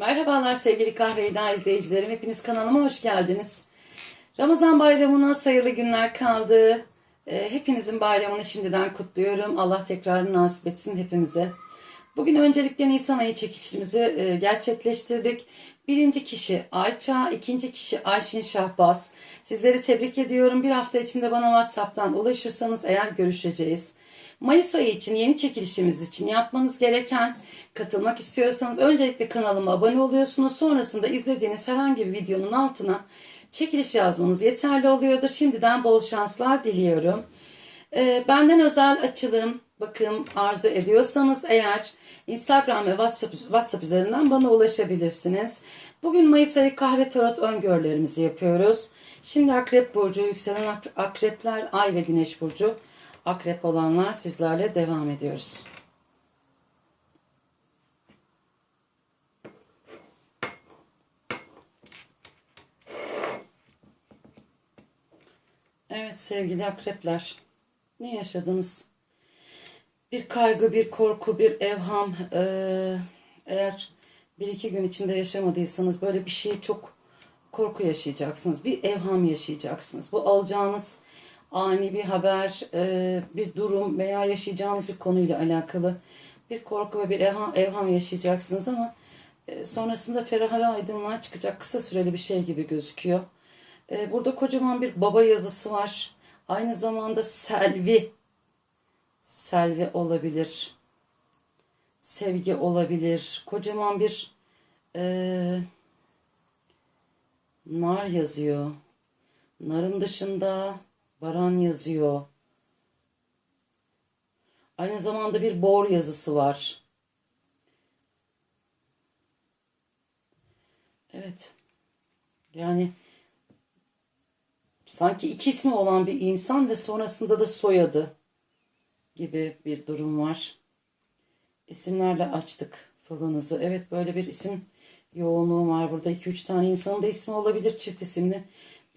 Merhabalar sevgili Kahve Eda izleyicilerim. Hepiniz kanalıma hoş geldiniz. Ramazan bayramına sayılı günler kaldı. Ee, Hepinizin bayramını şimdiden kutluyorum. Allah tekrar nasip etsin hepimize. Bugün öncelikle Nisan ayı çekilişimizi e, gerçekleştirdik. Birinci kişi Ayça, ikinci kişi Ayşin Şahbaz. Sizleri tebrik ediyorum. Bir hafta içinde bana WhatsApp'tan ulaşırsanız eğer görüşeceğiz. Mayıs ayı için yeni çekilişimiz için yapmanız gereken katılmak istiyorsanız öncelikle kanalıma abone oluyorsunuz. Sonrasında izlediğiniz herhangi bir videonun altına çekiliş yazmanız yeterli oluyordur. Şimdiden bol şanslar diliyorum. Ee, benden özel açılım, bakım arzu ediyorsanız eğer Instagram ve WhatsApp, WhatsApp üzerinden bana ulaşabilirsiniz. Bugün Mayıs ayı kahve tarot öngörülerimizi yapıyoruz. Şimdi Akrep Burcu, yükselen ak- akrepler, ay ve güneş burcu. Akrep olanlar sizlerle devam ediyoruz. Evet sevgili akrepler. Ne yaşadınız? Bir kaygı, bir korku, bir evham. eee, eğer bir iki gün içinde yaşamadıysanız böyle bir şey çok korku yaşayacaksınız. Bir evham yaşayacaksınız. Bu alacağınız ani bir haber, eee, bir durum veya yaşayacağınız bir konuyla alakalı bir korku ve bir evham, yaşayacaksınız ama e, sonrasında ferah ve aydınlığa çıkacak kısa süreli bir şey gibi gözüküyor. E, Burada kocaman bir baba yazısı var. Aynı zamanda Selvi. Selvi olabilir. Sevgi olabilir. Kocaman bir e, nar yazıyor. Narın dışında baran yazıyor. Aynı zamanda bir bor yazısı var. Evet. Yani sanki iki ismi olan bir insan ve sonrasında da soyadı gibi bir durum var. İsimlerle açtık falınızı. Evet böyle bir isim yoğunluğu var burada. 2-3 tane insanın da ismi olabilir çift isimli.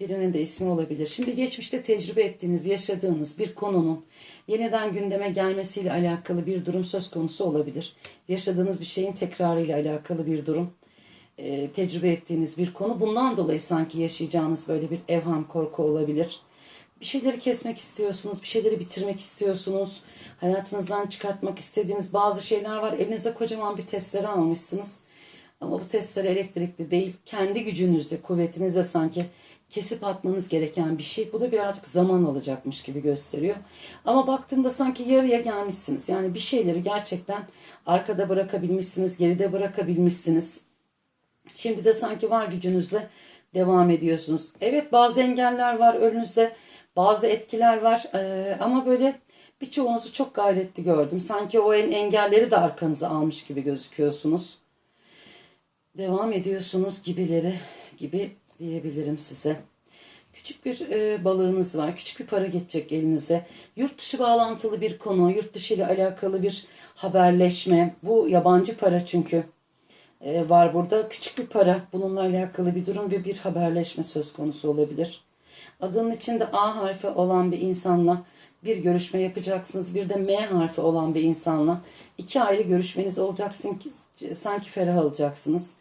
Birinin de ismi olabilir. Şimdi geçmişte tecrübe ettiğiniz, yaşadığınız bir konunun yeniden gündeme gelmesiyle alakalı bir durum söz konusu olabilir. Yaşadığınız bir şeyin tekrarıyla alakalı bir durum e, tecrübe ettiğiniz bir konu. Bundan dolayı sanki yaşayacağınız böyle bir evham korku olabilir. Bir şeyleri kesmek istiyorsunuz, bir şeyleri bitirmek istiyorsunuz. Hayatınızdan çıkartmak istediğiniz bazı şeyler var. Elinizde kocaman bir testere almışsınız. Ama bu testere elektrikli değil. Kendi gücünüzle, kuvvetinizle sanki kesip atmanız gereken bir şey. Bu da birazcık zaman alacakmış gibi gösteriyor. Ama baktığımda sanki yarıya gelmişsiniz. Yani bir şeyleri gerçekten arkada bırakabilmişsiniz, geride bırakabilmişsiniz. Şimdi de sanki var gücünüzle devam ediyorsunuz. Evet bazı engeller var önünüzde, bazı etkiler var Ee, ama böyle birçoğunuzu çok gayretli gördüm. Sanki o en- engelleri de arkanıza almış gibi gözüküyorsunuz. Devam ediyorsunuz gibileri gibi diyebilirim size. Küçük bir e, balığınız var. Küçük bir para geçecek elinize. Yurt dışı bağlantılı bir konu, yurt dışı ile alakalı bir haberleşme. Bu yabancı para çünkü e, var burada. Küçük bir para. Bununla alakalı bir durum ve bir haberleşme söz konusu olabilir. Adının içinde A harfi olan bir insanla bir görüşme yapacaksınız. Bir de M harfi olan bir insanla iki ayrı görüşmeniz olacaksın ki sanki ferah alacaksınız.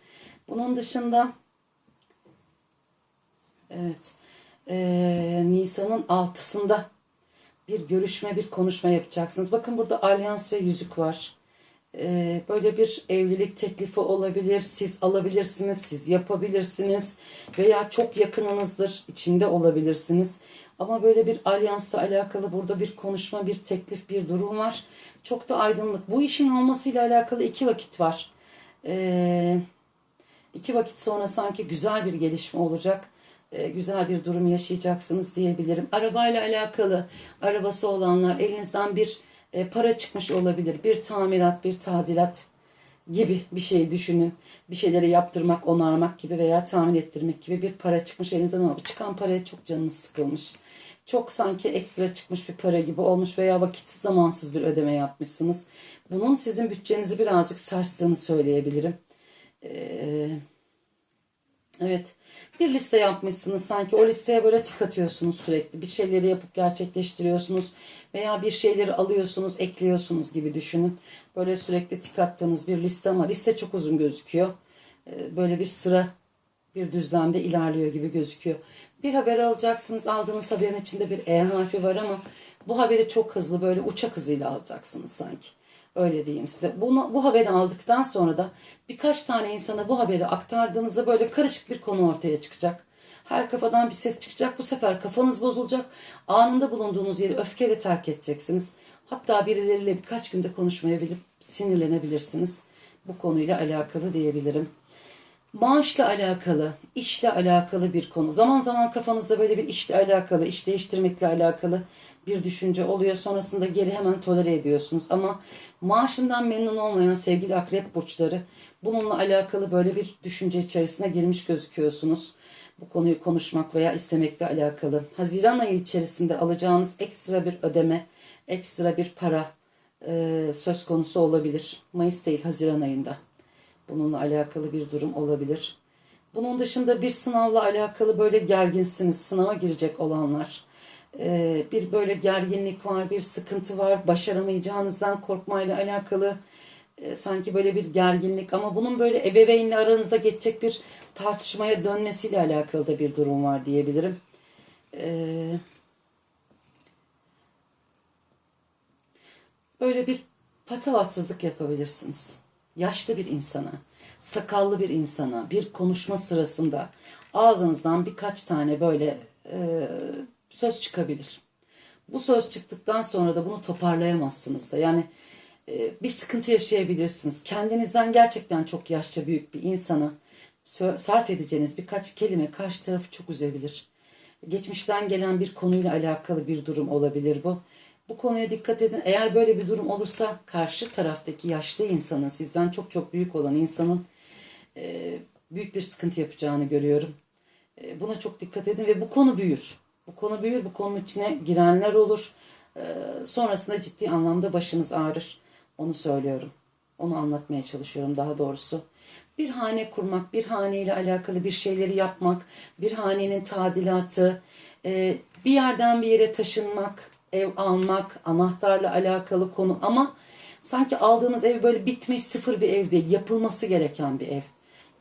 Bunun dışında evet e, Nisan'ın altısında bir görüşme, bir konuşma yapacaksınız. Bakın burada alyans ve yüzük var. Ee, böyle bir evlilik teklifi olabilir. Siz alabilirsiniz, siz yapabilirsiniz veya çok yakınınızdır, içinde olabilirsiniz. Ama böyle bir alyansla alakalı burada bir konuşma, bir teklif, bir durum var. Çok da aydınlık. Bu işin olmasıyla alakalı iki vakit var. Ee, iki vakit sonra sanki güzel bir gelişme olacak. Ee, güzel bir durum yaşayacaksınız diyebilirim. Arabayla alakalı arabası olanlar elinizden bir e, para çıkmış olabilir. Bir tamirat, bir tadilat gibi bir şey düşünün. Bir şeyleri yaptırmak, onarmak gibi veya tamir ettirmek gibi bir para çıkmış elinizden bu çıkan paraya çok canınız sıkılmış. Çok sanki ekstra çıkmış bir para gibi olmuş veya vakitsiz zamansız bir ödeme yapmışsınız. Bunun sizin bütçenizi birazcık sarstığını söyleyebilirim. Ee, Evet. Bir liste yapmışsınız sanki o listeye böyle tık atıyorsunuz sürekli. Bir şeyleri yapıp gerçekleştiriyorsunuz veya bir şeyleri alıyorsunuz, ekliyorsunuz gibi düşünün. Böyle sürekli tık attığınız bir liste ama liste çok uzun gözüküyor. e, böyle bir sıra bir düzlemde ilerliyor gibi gözüküyor. Bir haber alacaksınız. Aldığınız haberin içinde bir E harfi var ama bu haberi çok hızlı böyle uçak hızıyla alacaksınız sanki. Öyle diyeyim size. Bunu, bu haberi aldıktan sonra da birkaç tane insana bu haberi aktardığınızda böyle karışık bir konu ortaya çıkacak. Her kafadan bir ses çıkacak. Bu sefer kafanız bozulacak. Anında bulunduğunuz yeri öfkeyle terk edeceksiniz. Hatta birileriyle birkaç günde konuşmayabilip sinirlenebilirsiniz. Bu konuyla alakalı diyebilirim. Maaşla alakalı, işle alakalı bir konu. Zaman zaman kafanızda böyle bir işle alakalı, iş değiştirmekle alakalı bir düşünce oluyor. Sonrasında geri hemen tolere ediyorsunuz. Ama maaşından memnun olmayan sevgili akrep burçları bununla alakalı böyle bir düşünce içerisine girmiş gözüküyorsunuz. Bu konuyu konuşmak veya istemekle alakalı. Haziran ayı içerisinde alacağınız ekstra bir ödeme, ekstra bir para e, söz konusu olabilir. Mayıs değil, Haziran ayında. Bununla alakalı bir durum olabilir. Bunun dışında bir sınavla alakalı böyle gerginsiniz. Sınava girecek olanlar. Ee, bir böyle gerginlik var, bir sıkıntı var. Başaramayacağınızdan korkmayla alakalı e, sanki böyle bir gerginlik ama bunun böyle ebeveynle aranızda geçecek bir tartışmaya dönmesiyle alakalı da bir durum var diyebilirim. Ee, böyle bir patavatsızlık yapabilirsiniz yaşlı bir insana, sakallı bir insana bir konuşma sırasında ağzınızdan birkaç tane böyle e, söz çıkabilir. Bu söz çıktıktan sonra da bunu toparlayamazsınız da. Yani e, bir sıkıntı yaşayabilirsiniz. Kendinizden gerçekten çok yaşça büyük bir insana sarf edeceğiniz birkaç kelime karşı tarafı çok üzebilir. Geçmişten gelen bir konuyla alakalı bir durum olabilir bu. Bu konuya dikkat edin. Eğer böyle bir durum olursa karşı taraftaki yaşlı insanın, sizden çok çok büyük olan insanın e, büyük bir sıkıntı yapacağını görüyorum. E, buna çok dikkat edin ve bu konu büyür. Bu konu büyür, bu konunun içine girenler olur. E, sonrasında ciddi anlamda başınız ağrır. Onu söylüyorum. Onu anlatmaya çalışıyorum daha doğrusu. Bir hane kurmak, bir hane ile alakalı bir şeyleri yapmak, bir hanenin tadilatı, e, bir yerden bir yere taşınmak, ev almak, anahtarla alakalı konu ama sanki aldığınız ev böyle bitmiş sıfır bir ev değil, yapılması gereken bir ev.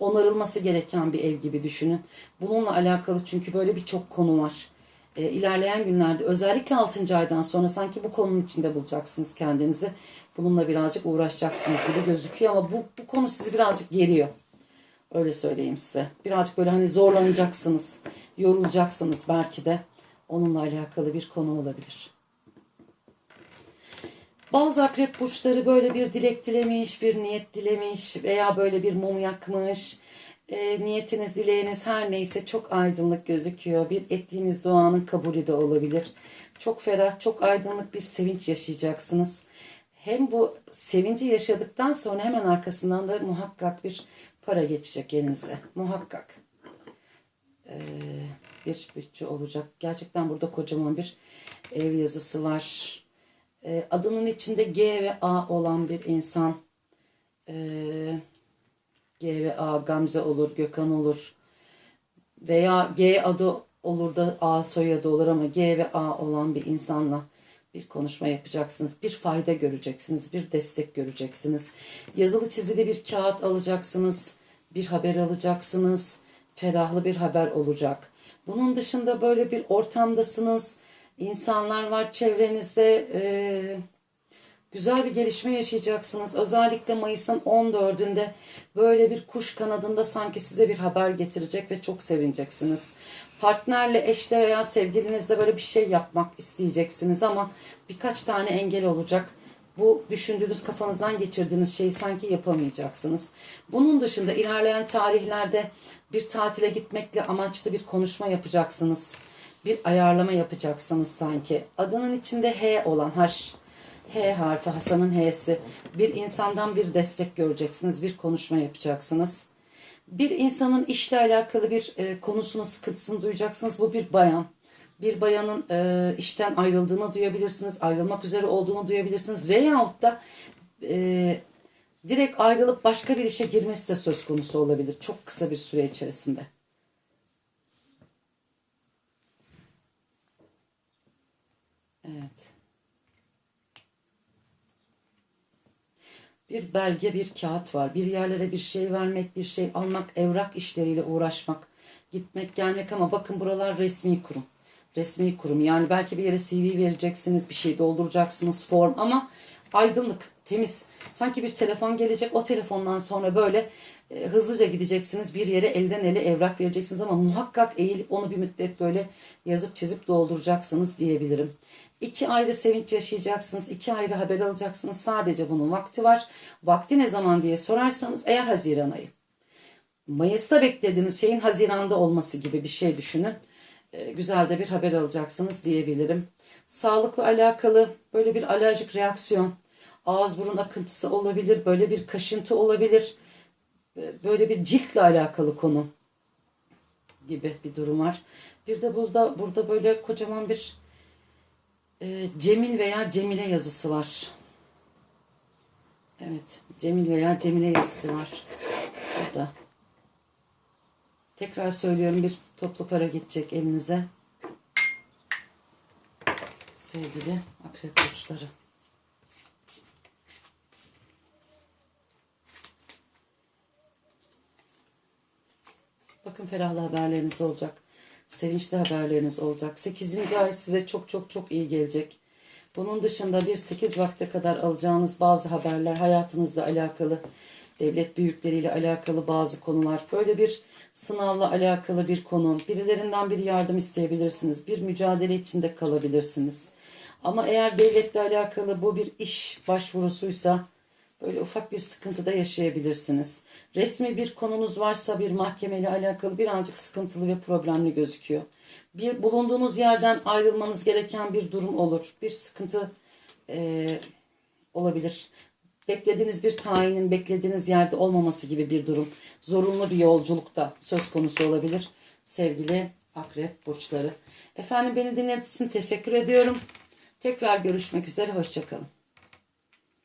Onarılması gereken bir ev gibi düşünün. Bununla alakalı çünkü böyle birçok konu var. E, ilerleyen günlerde özellikle 6. aydan sonra sanki bu konunun içinde bulacaksınız kendinizi. Bununla birazcık uğraşacaksınız gibi gözüküyor ama bu, bu konu sizi birazcık geriyor. Öyle söyleyeyim size. Birazcık böyle hani zorlanacaksınız, yorulacaksınız belki de. Onunla alakalı bir konu olabilir. Bazı akrep burçları böyle bir dilek dilemiş, bir niyet dilemiş veya böyle bir mum yakmış. E, niyetiniz, dileğiniz her neyse çok aydınlık gözüküyor. Bir ettiğiniz duanın kabulü de olabilir. Çok ferah, çok aydınlık bir sevinç yaşayacaksınız. Hem bu sevinci yaşadıktan sonra hemen arkasından da muhakkak bir para geçecek elinize. Muhakkak. Ee, bir bütçe olacak. Gerçekten burada kocaman bir ev yazısı var e, adının içinde G ve A olan bir insan e, G ve A Gamze olur, Gökhan olur veya G adı olur da A soyadı olur ama G ve A olan bir insanla bir konuşma yapacaksınız. Bir fayda göreceksiniz, bir destek göreceksiniz. Yazılı çizili bir kağıt alacaksınız, bir haber alacaksınız. Ferahlı bir haber olacak. Bunun dışında böyle bir ortamdasınız insanlar var çevrenizde. E, güzel bir gelişme yaşayacaksınız. Özellikle Mayıs'ın 14'ünde böyle bir kuş kanadında sanki size bir haber getirecek ve çok sevineceksiniz. Partnerle, eşle veya sevgilinizle böyle bir şey yapmak isteyeceksiniz ama birkaç tane engel olacak. Bu düşündüğünüz kafanızdan geçirdiğiniz şeyi sanki yapamayacaksınız. Bunun dışında ilerleyen tarihlerde bir tatile gitmekle amaçlı bir konuşma yapacaksınız bir ayarlama yapacaksınız sanki. Adının içinde H olan H, H harfi Hasan'ın H'si. Bir insandan bir destek göreceksiniz, bir konuşma yapacaksınız. Bir insanın işle alakalı bir e, konusunu, sıkıntısını duyacaksınız. Bu bir bayan. Bir bayanın e, işten ayrıldığını duyabilirsiniz, ayrılmak üzere olduğunu duyabilirsiniz. Veyahut da e, direkt ayrılıp başka bir işe girmesi de söz konusu olabilir. Çok kısa bir süre içerisinde. Evet. Bir belge, bir kağıt var. Bir yerlere bir şey vermek, bir şey almak, evrak işleriyle uğraşmak, gitmek, gelmek ama bakın buralar resmi kurum. Resmi kurum. Yani belki bir yere CV vereceksiniz, bir şey dolduracaksınız, form ama aydınlık, temiz. Sanki bir telefon gelecek. O telefondan sonra böyle e, hızlıca gideceksiniz. Bir yere elden ele evrak vereceksiniz ama muhakkak eğilip onu bir müddet böyle yazıp çizip dolduracaksınız diyebilirim. İki ayrı sevinç yaşayacaksınız. iki ayrı haber alacaksınız. Sadece bunun vakti var. Vakti ne zaman diye sorarsanız eğer Haziran ayı. Mayıs'ta beklediğiniz şeyin Haziran'da olması gibi bir şey düşünün. Ee, güzel de bir haber alacaksınız diyebilirim. Sağlıkla alakalı böyle bir alerjik reaksiyon, ağız burun akıntısı olabilir, böyle bir kaşıntı olabilir, böyle bir ciltle alakalı konu gibi bir durum var. Bir de burada burada böyle kocaman bir e, Cemil veya Cemile yazısı var. Evet, Cemil veya Cemile yazısı var. Burada. Tekrar söylüyorum bir toplu kara geçecek elinize. Sevgili akrep burçları. Bakın ferahlı haberleriniz olacak. Sevinçli haberleriniz olacak. 8. ay size çok çok çok iyi gelecek. Bunun dışında bir 8 vakte kadar alacağınız bazı haberler hayatınızla alakalı, devlet büyükleriyle alakalı bazı konular, böyle bir sınavla alakalı bir konu, birilerinden bir yardım isteyebilirsiniz, bir mücadele içinde kalabilirsiniz. Ama eğer devletle alakalı bu bir iş başvurusuysa böyle ufak bir sıkıntıda yaşayabilirsiniz. Resmi bir konunuz varsa bir mahkemeyle alakalı birazcık sıkıntılı ve problemli gözüküyor. Bir bulunduğunuz yerden ayrılmanız gereken bir durum olur. Bir sıkıntı eee, olabilir. Beklediğiniz bir tayinin beklediğiniz yerde olmaması gibi bir durum. Zorunlu bir yolculukta söz konusu olabilir. Sevgili akrep burçları. Efendim beni dinlediğiniz için teşekkür ediyorum. Tekrar görüşmek üzere. Hoşçakalın.